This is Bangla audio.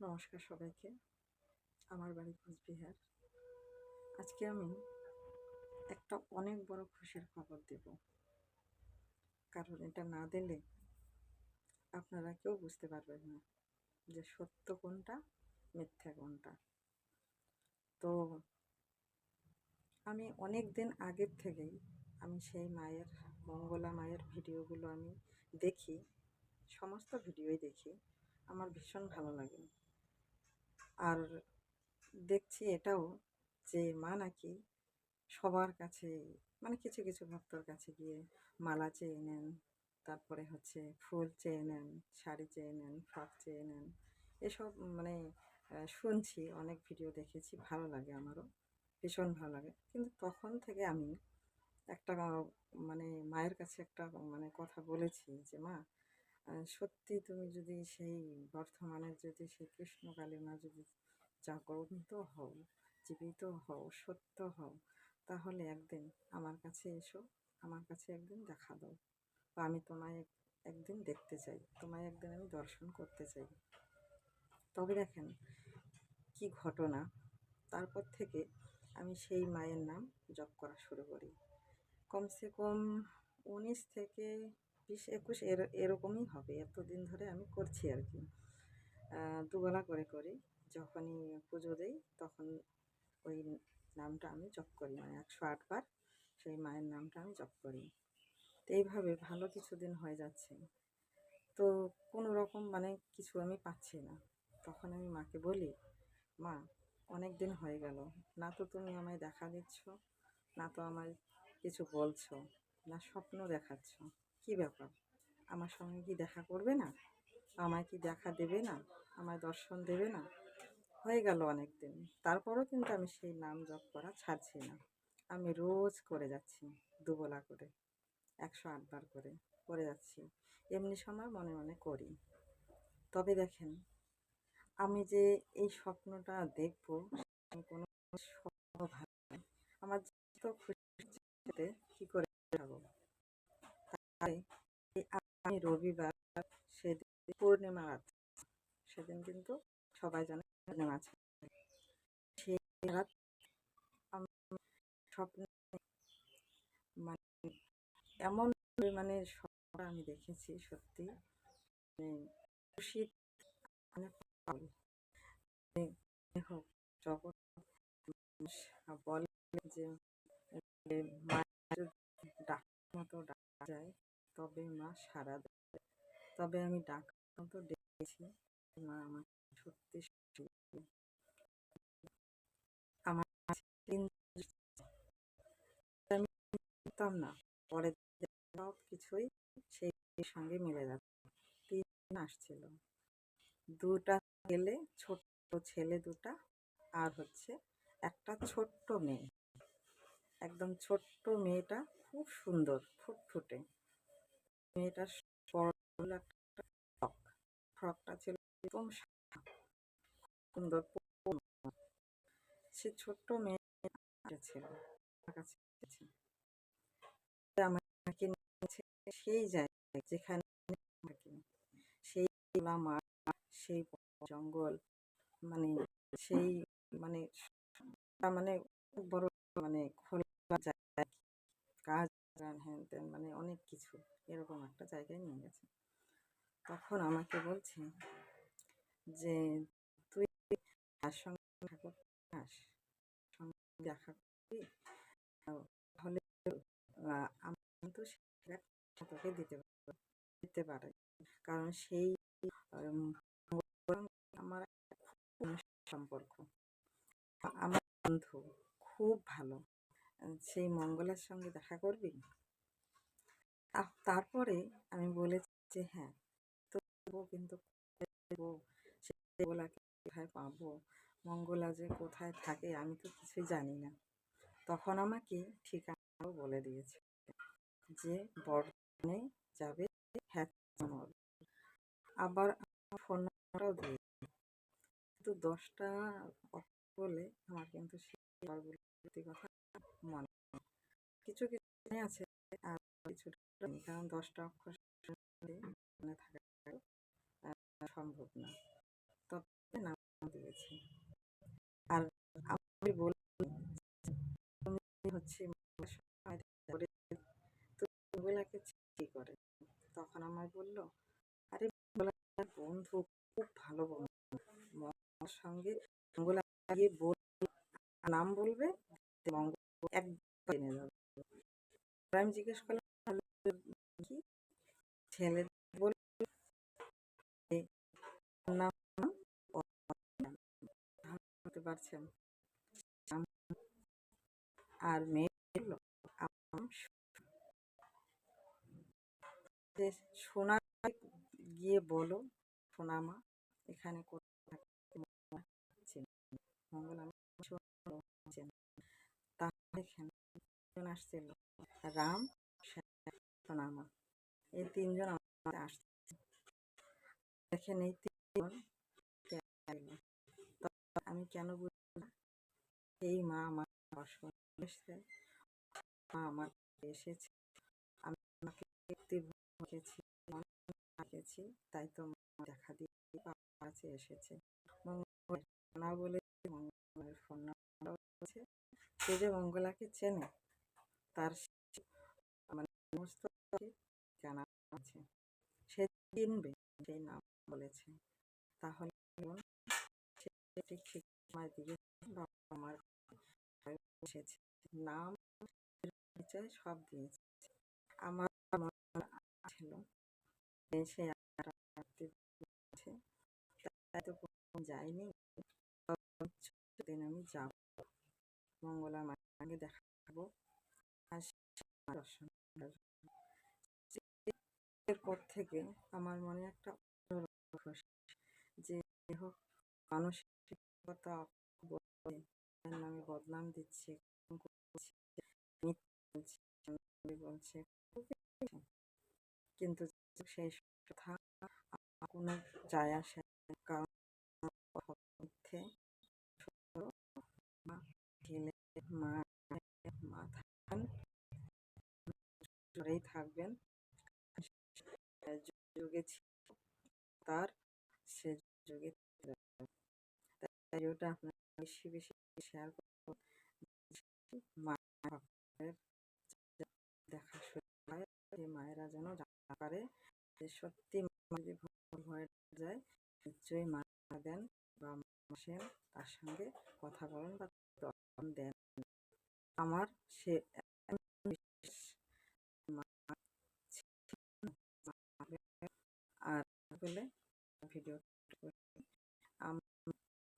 নমস্কার সবাইকে। আমার বাড়ি কোচবিহার। আজকে আমি একটা অনেক বড় খুশির খবর দেব। কারণ এটা না দিলে আপনারা কেউ বুঝতে পারবেন না যে সত্য কোনটা, মিথ্যা কোনটা। তো আমি অনেক দিন আগের থেকেই আমি সেই মায়ের, মঙ্গলা মায়ের ভিডিওগুলো আমি দেখি, সমস্ত ভিডিওই দেখি। আমার ভীষণ ভালো লাগে। আর দেখছি এটাও যে মা নাকি সবার কাছে মানে কিছু কিছু ভক্তর কাছে গিয়ে মালা চেয়ে নেন, তারপরে হচ্ছে ফুল চেয়ে নেন, শাড়ি চেয়ে নেন, ফ্রক চেয়ে নেন, এসব মানে শুনছি, অনেক ভিডিও দেখেছি, ভালো লাগে আমারও, ভীষণ ভালো লাগে। কিন্তু তখন থেকে আমি একটা মানে মায়ের কাছে একটা মানে কথা বলেছি যে, মা সত্যি তুমি যদি সেই বর্তমানের যদি সেই কৃষ্ণকালী মা যদি জাগরন্ত হও, জীবিত হও, সত্য হও, তাহলে একদিন আমার কাছে এসো, আমার কাছে একদিন দেখা দাও। বা আমি তোমায় একদিন দেখতে চাই, তোমায় একদিন আমি দর্শন করতে চাই। তবে দেখেন কি ঘটনা। তারপর থেকে আমি সেই মায়ের নাম জপ করা শুরু করি। কমসে কম উনিশ থেকে বিশ একুশ এর, এরকমই হবে। এতদিন ধরে আমি করছি আর কি। দুবেলা করে করি। যখনই পুজো দিই, তখন ওই নামটা আমি জপ করি। মানে একশো আটবার সেই মায়ের নামটা আমি জপ করি। তো এইভাবে ভালো কিছুদিন হয়ে যাচ্ছে। তো কোনো রকম মানে কিছু আমি পাচ্ছি না। তখন আমি মাকে বলি, মা, অনেক দিন হয়ে গেল। না তো তুমি আমায় দেখা দিচ্ছ, না তো আমায় কিছু বলছো, না স্বপ্ন দেখাচ্ছ। কি ব্যাপার? আমার সঙ্গে কি দেখা করবে না? আমায় কি দেখা দেবে না? আমায় দর্শন দেবে না? হয়ে গেল অনেক দিন তারপরও কিন্তু আমি সেই নাম জপ করা ছাড়ছি না। আমি রোজ করে যাচ্ছি, দুবেলা করে। একশো আটবার করে করে যাচ্ছি। এমনি সময় মনে মনে করি। তবে দেখেন, আমি যে এই স্বপ্নটা দেখব কোনো স্বপ্ন আমার তো খুশিতে কী করে যাব আমি রবিবার সেদিন পূর্ণিমা রাত সেদিন কিন্তু সবাই জানে পূর্ণিমা আছে। সেই রাত স্বপ্নে মানে এমন মানে আমি দেখেছি সত্যি। মানে খুশি মানে জগৎ বলে যে মায়ের ডাক মতো ডাকা যায়। তবে মা সারা তবে আমি ডাক মতো ডেকেছি। মা আমার সত্যি আমার না। পরে সব কিছুই সেই সঙ্গে মিলে যাচ্ছে। তিন আসছিল। দুটা ছেলে, ছোট্ট ছেলে দুটা আর হচ্ছে একটা ছোট্ট মেয়ে। একদম ছোট্ট মেয়েটা খুব সুন্দর, ফুটফুটে। মেয়েটার একটা ফ্রক ফ্রকটা ছিল একদম সুন্দর সে ছোট্ট মেয়ে ছিল আমাকে সেই জায়গায় যেখানে সেই মাঠ সেই জঙ্গল মানে সেই মানে মানে বড় মানে খোলা জায়গা কাজ হ্যান ত্যান মানে অনেক কিছু। এরকম একটা জায়গায় নিয়ে গেছে। তখন আমাকে বলছে যে, তুই তার সঙ্গে ঠাকুর আস সঙ্গে দেখা করবি? তাহলে আমি কিন্তু তোকে দিতে দিতে পারে। কারণ সেই আমার সম্পর্ক। আমার বন্ধু খুব ভালো। সেই মঙ্গলের সঙ্গে দেখা করবি? তারপরে আমি বলেছি যে হ্যাঁ তো কিন্তু কোথায় পাবো? মঙ্গলা যে কোথায় থাকে আমি তো কিছুই জানি না। তখন আমাকে ঠিকানাও বলে দিয়েছে যে বর্ধমানে যাবে হ্যাঁ আবার ফোন নাম্বারও দিয়ে কিন্তু দশটা বলে আমার কিন্তু সেই কথা মনে কিছু কিছু আছে, আর কিছু কারণ দশটা অক্ষর মনে থাকা সম্ভব না। তবে না দিয়েছে। আর আমি তুমি হচ্ছে সময় করে কি করে? তখন আমায় বলল, আরে মঙ্গলার বন্ধু, খুব ভালো বন্ধু। মঙ্গলার সঙ্গে মঙ্গলা গিয়ে বল নাম বলবে মঙ্গল একবার এনে যাবে আমি জিজ্ঞেস করলাম ছেলে পারছেন আর মেয়ে সোনা গিয়ে বলো, সোনামা, এখানে মঙ্গল, আমি তাহলে আসছিল। রাম, সোনামা। এই তিনজন দেখেন এই তিনজন আমি কেন বুঝি এই মা আমার বাসন এসছে মা আমার এসেছে। আমি আমাকে রেখেছি রেখেছি, তাই তো দেখা দিয়ে কাছে এসেছে। মঙ্গল না বলে মঙ্গলের ফোন নাম্বার আছে। যে মঙ্গলাকে চেনে তার মানে সমস্ত জানা আছে। সে চিনবে সেই নাম বলেছে। তাহলে নাম, পরিচয় সব দিয়েছে। আমার ছিল সে তাই যাইনি। দিন আমি যাব। মঙ্গলা মাকে দেখাবো থেকে আমার মনে একটা যে মানসিকতা নামে বদনাম দিচ্ছে বলছে, কিন্তু সেই কথা কোনো যায় আসে কারণ মিথ্যে ঢেলে মা মা থাকেন জোরেই থাকবেন। যুগে তার, সে যুগে তাই ওটা আপনার বেশি বেশি শেয়ার মায়ের দেখা হয় যে মায়েরা যেন জানতে পারে যে সত্যি যদি হয়ে যায়, নিশ্চয়ই মা দেন বা আসেন, তার সঙ্গে কথা বলেন বা দেন। আমার সে আর বলে ভিডিও আমি